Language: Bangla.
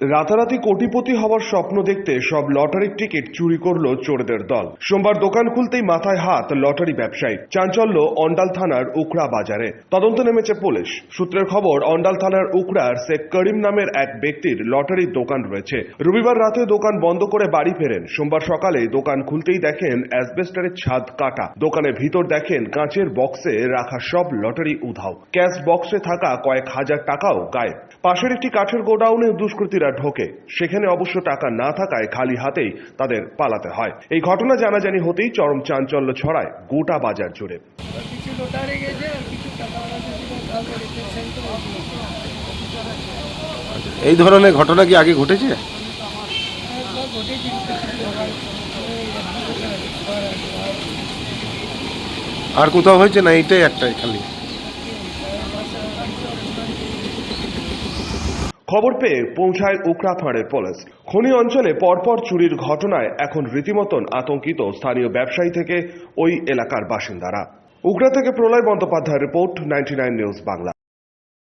রাতারাতি কোটিপতি হওয়ার স্বপ্ন দেখতে সব লটারির টিকিট চুরি করল চোরদের দল। সোমবার দোকান খুলতেই মাথায় হাত লটারি ব্যবসায়ী। চাঞ্চল্য, অন্ডাল থানার উকড়া বাজারে। তদন্ত নেমেছে পুলিশ। সূত্রের খবর, অন্ডাল থানার উকড়ার শেখ করিম নামের এক ব্যক্তির লটারির দোকান রয়েছে। রবিবার রাতে দোকান বন্ধ করে বাড়ি ফেরেন। সোমবার সকালে দোকান খুলতেই দেখেন অ্যাসবেস্টারের ছাদ কাটা। দোকানের ভিতর দেখেন কাঁচের বক্সে রাখা সব লটারি উধাও। ক্যাশ বক্সে থাকা কয়েক হাজার টাকাও গায়েব। পাশের একটি কাঠের গোডাউনে দুষ্কৃতীরা ঢোকে। সেখানে অবশ্য টাকা না থাকায় খালি হাতেই তাদের পালাতে হয়। এই ঘটনা জানাজানি হতেই চরম চাঞ্চল্য ছড়ায় গোটা বাজার জুড়ে। এই ধরনের ঘটনা কি আগে ঘটেছে? আর কোথাও হয়েছে না এইটাই একটাই খালি? খবর পেয়ে পৌঁছায় উকড়া ফাঁড়ের পুলিশ। খনি অঞ্চলে পরপর চুরির ঘটনায় এখন রীতিমতন আতঙ্কিত স্থানীয় ব্যবসায়ী থেকে ওই এলাকার বাসিন্দারা। উকড়া থেকে Pralay Bandyopadhyay report ninety news Bangla.